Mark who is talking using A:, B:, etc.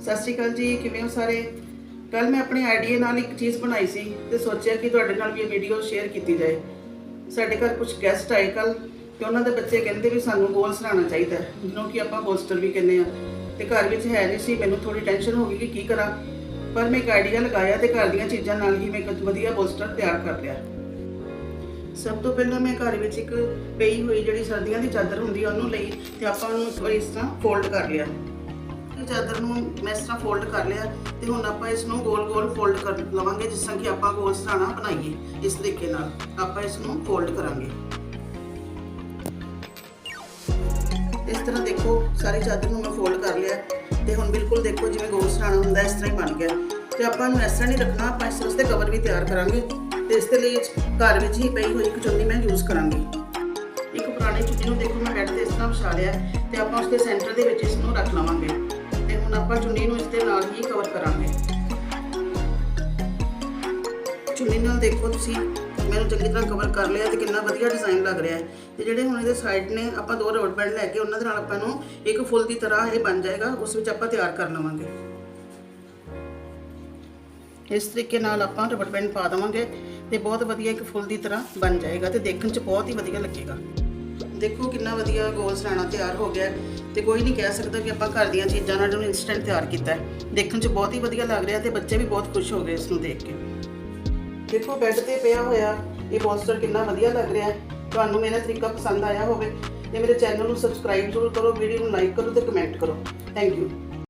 A: ਸਤਿ ਸ਼੍ਰੀ ਅਕਾਲ ਜੀ, ਕਿਵੇਂ ਹੋ ਸਾਰੇ? ਕੱਲ ਮੈਂ ਆਪਣੇ ਆਈਡੀਆ ਨਾਲ ਇੱਕ ਚੀਜ਼ ਬਣਾਈ ਸੀ ਤੇ ਸੋਚਿਆ ਕਿ ਤੁਹਾਡੇ ਨਾਲ ਵੀ ਇਹ ਵੀਡੀਓ ਸ਼ੇਅਰ ਕੀਤੀ ਜਾਏ। ਸਾਡੇ ਘਰ ਕੁਝ ਗੈਸਟ ਆਏ ਕੱਲ ਤੇ ਉਹਨਾਂ ਦੇ ਬੱਚੇ ਕਹਿੰਦੇ ਵੀ ਸਾਨੂੰ ਗੋਲ ਸਰਾਣਾ ਚਾਹੀਦਾ ਜਿਹਨੂੰ ਕਿ ਆਪਾਂ ਬੋਸਟਰ ਵੀ ਕਹਿੰਦੇ ਆ ਤੇ ਘਰ ਵਿੱਚ ਹੈ ਨਹੀਂ ਸੀ, ਮੈਨੂੰ ਥੋੜੀ ਟੈਨਸ਼ਨ ਹੋ ਗਈ ਕਿ ਕੀ ਕਰਾਂ। ਪਰ ਮੈਂ ਇੱਕ ਆਈਡੀਆ ਲਗਾਇਆ ਤੇ ਘਰ ਦੀਆਂ ਚੀਜ਼ਾਂ ਨਾਲ ਹੀ ਮੈਂ ਇੱਕ ਵਧੀਆ ਬੋਸਟਰ ਤਿਆਰ ਕਰ ਲਿਆ। ਸਭ ਤੋਂ ਪਹਿਲਾਂ ਮੈਂ ਘਰ ਵਿੱਚ ਇੱਕ ਪਈ ਹੋਈ ਜਿਹੜੀ ਸਰਦੀਆਂ ਦੀ ਚਾਦਰ ਹੁੰਦੀ ਆ, ਉਹਨੂੰ ਲਈ ਤੇ ਆਪਾਂ ਉਹਨੂੰ ਇਸ ਤਰ੍ਹਾਂ ਫੋਲਡ ਕਰ ਲਿਆ। ਇਹ ਚਾਦਰ ਨੂੰ ਮੈਂ ਇਸ ਤਰ੍ਹਾਂ ਫੋਲਡ ਕਰ ਲਿਆ ਤੇ ਹੁਣ ਆਪਾਂ ਇਸ ਨੂੰ ਗੋਲ-ਗੋਲ ਫੋਲਡ ਕਰ ਲਵਾਂਗੇ, ਜਿਸ ਤਰ੍ਹਾਂ ਕਿ ਆਪਾਂ ਗੋਲ ਸਰਾਣਾ ਬਣਾਈਏ ਇਸ ਤਰੀਕੇ ਨਾਲ। ਆਪਾਂ ਇਸ ਨੂੰ ਫੋਲਡ ਕਰਾਂਗੇ। ਇਸ ਤਰ੍ਹਾਂ ਦੇਖੋ, ਸਾਰੀ ਚਾਦਰ ਨੂੰ ਮੈਂ ਫੋਲਡ ਕਰ ਲਿਆ ਤੇ ਹੁਣ ਬਿਲਕੁਲ ਦੇਖੋ ਜਿਵੇਂ ਗੋਲ ਸਰਾਣਾ ਹੁੰਦਾ, ਇਸ ਤਰ੍ਹਾਂ ਹੀ ਬਣ ਗਿਆ। ਤੇ ਆਪਾਂ ਨੂੰ ਇਸ ਤਰ੍ਹਾਂ ਨਹੀਂ ਰੱਖਣਾ, ਆਪਾਂ ਇਸ ਤਰ੍ਹਾਂ ਦੇ ਕਵਰ ਵੀ ਤਿਆਰ ਕਰਾਂਗੇ ਤੇ ਇਸ ਦੇ ਲਈ ਘਰ ਵਿੱਚ ਹੀ ਪਈ ਹੋਈ ਇੱਕ ਚੁੰਨੀ ਮੈਂ ਯੂਜ਼ ਕਰਾਂਗੀ। ਇੱਕ ਪੁਰਾਣੀ ਚੁੰਨੀ ਨੂੰ ਦੇਖੋ, ਮੈਂ ਬੈੱਡ ਤੇ ਇਸ ਤਰ੍ਹਾਂ ਵਿਛਾ ਲਿਆ ਤੇ ਆਪਾਂ ਉਸਦੇ ਸੈਂਟਰ ਦੇ ਵਿੱਚ ਇਸ ਨੂੰ ਰੱਖ ਲਵਾਂਗੇ। ਆਪਾਂ ਚੁੰਨੀ ਨੂੰ ਇਸ ਦੇ ਨਾਲ ਹੀ ਕਵਰ ਕਰਾਂਗੇ। ਚੁੰਨੀ ਨਾਲ ਦੇਖੋ ਤੁਸੀਂ, ਮੈਨੂੰ ਚੰਗੀ ਤਰ੍ਹਾਂ ਕਵਰ ਕਰ ਲਿਆ ਤੇ ਕਿੰਨਾ ਵਧੀਆ ਡਿਜ਼ਾਈਨ ਲੱਗ ਰਿਹਾ ਹੈ। ਤੇ ਜਿਹੜੇ ਹੁਣ ਇਹਦੇ ਸਾਈਡ ਨੇ, ਆਪਾਂ ਦੋ ਰਬੜ ਬੈਂਡ ਲੈ ਕੇ ਉਹਨਾਂ ਦੇ ਨਾਲ ਆਪਾਂ ਨੂੰ ਇੱਕ ਫੁੱਲ ਦੀ ਤਰ੍ਹਾਂ ਇਹ ਬਣ ਜਾਏਗਾ, ਉਸ ਵਿੱਚ ਆਪਾਂ ਤਿਆਰ ਕਰ ਲਵਾਂਗੇ। ਇਸ ਤਰੀਕੇ ਨਾਲ ਆਪਾਂ ਰਬੜ ਬੈਂਡ ਪਾ ਦੇਵਾਂਗੇ ਤੇ ਬਹੁਤ ਵਧੀਆ ਇੱਕ ਫੁੱਲ ਦੀ ਤਰ੍ਹਾਂ ਬਣ ਜਾਏਗਾ ਤੇ ਦੇਖਣ 'ਚ ਬਹੁਤ ਹੀ ਵਧੀਆ ਲੱਗੇਗਾ। ਦੇਖੋ ਕਿੰਨਾ ਵਧੀਆ ਗੋਲ ਸਰਾਣਾ ਤਿਆਰ ਹੋ ਗਿਆ ਹੈ ਤੇ ਕੋਈ ਨਹੀਂ ਕਹਿ ਸਕਦਾ ਕਿ ਆਪਾਂ ਘਰ ਦੀਆਂ ਚੀਜ਼ਾਂ ਨਾਲ ਜਿਹਨੂੰ ਇਨਸਟੈਂਟ ਤਿਆਰ ਕੀਤਾ ਹੈ। ਦੇਖਣ 'ਚ ਬਹੁਤ ਹੀ ਵਧੀਆ ਲੱਗ ਰਿਹਾ ਤੇ ਬੱਚੇ ਵੀ ਬਹੁਤ ਖੁਸ਼ ਹੋ ਗਏ ਇਸ ਨੂੰ ਦੇਖ ਕੇ। ਦੇਖੋ ਬੈੱਡ ਤੇ ਪਿਆ ਹੋਇਆ, ਇਹ ਪੋਸਟਰ ਕਿੰਨਾ ਵਧੀਆ ਲੱਗ ਰਿਹਾ ਹੈ। ਤੁਹਾਨੂੰ ਮੇਰਾ ਤਰੀਕਾ ਪਸੰਦ ਆਇਆ ਹੋਵੇ ਤੇ ਮੇਰੇ ਚੈਨਲ ਨੂੰ ਸਬਸਕ੍ਰਾਈਬ ਜ਼ਰੂਰ ਕਰੋ ਵੀਡੀਓ ਨੂੰ ਲਾਈਕ ਕਰੋ ਤੇ ਕਮੈਂਟ ਕਰੋ। Thank you